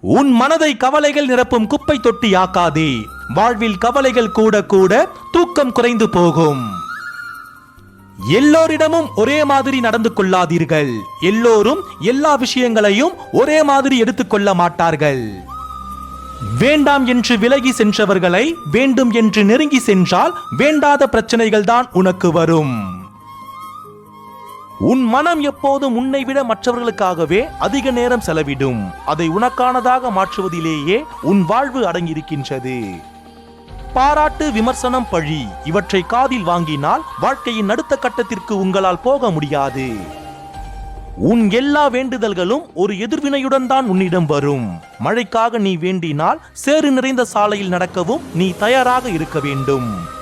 உன் மனதை கவலைகள் நிரப்பும் குப்பை தொட்டி ஆக்காதே. வாழ்வில் கவலைகள் கூட கூட தூக்கம் குறைந்து போகும். எல்லோரிடமும் ஒரே மாதிரி நடந்து கொள்ளாதீர்கள். எல்லோரும் எல்லா விஷயங்களையும் ஒரே மாதிரி எடுத்துக்கொள்ள மாட்டார்கள். வேண்டாம் என்று விலகி சென்றவர்களை வேண்டும் என்று நெருங்கி சென்றால் வேண்டாத பிரச்சனைகள் தான் உனக்கு வரும். உன் மனம் எப்போதும் உன்னை விட மற்றவர்களுக்காகவே அதிக நேரம் செலவிடும். அதை உனக்கானதாக மாற்றுவதிலேயே உன் வாழ்வு அடங்கியிருக்கின்றது. பாராட்டு விமர்சனம் பழி இவற்றை காதில் வாங்கினால் வாழ்க்கையின் அடுத்த கட்டத்திற்கு உங்களால் போக முடியாது. உன் எல்லா வேண்டுதல்களும் ஒரு எதிர்வினையுடன் தான் உன்னிடம் வரும். மழைக்காக நீ வேண்டினால் சேறு நிறைந்த சாலையில் நடக்கவும் நீ தயாராக இருக்க வேண்டும்.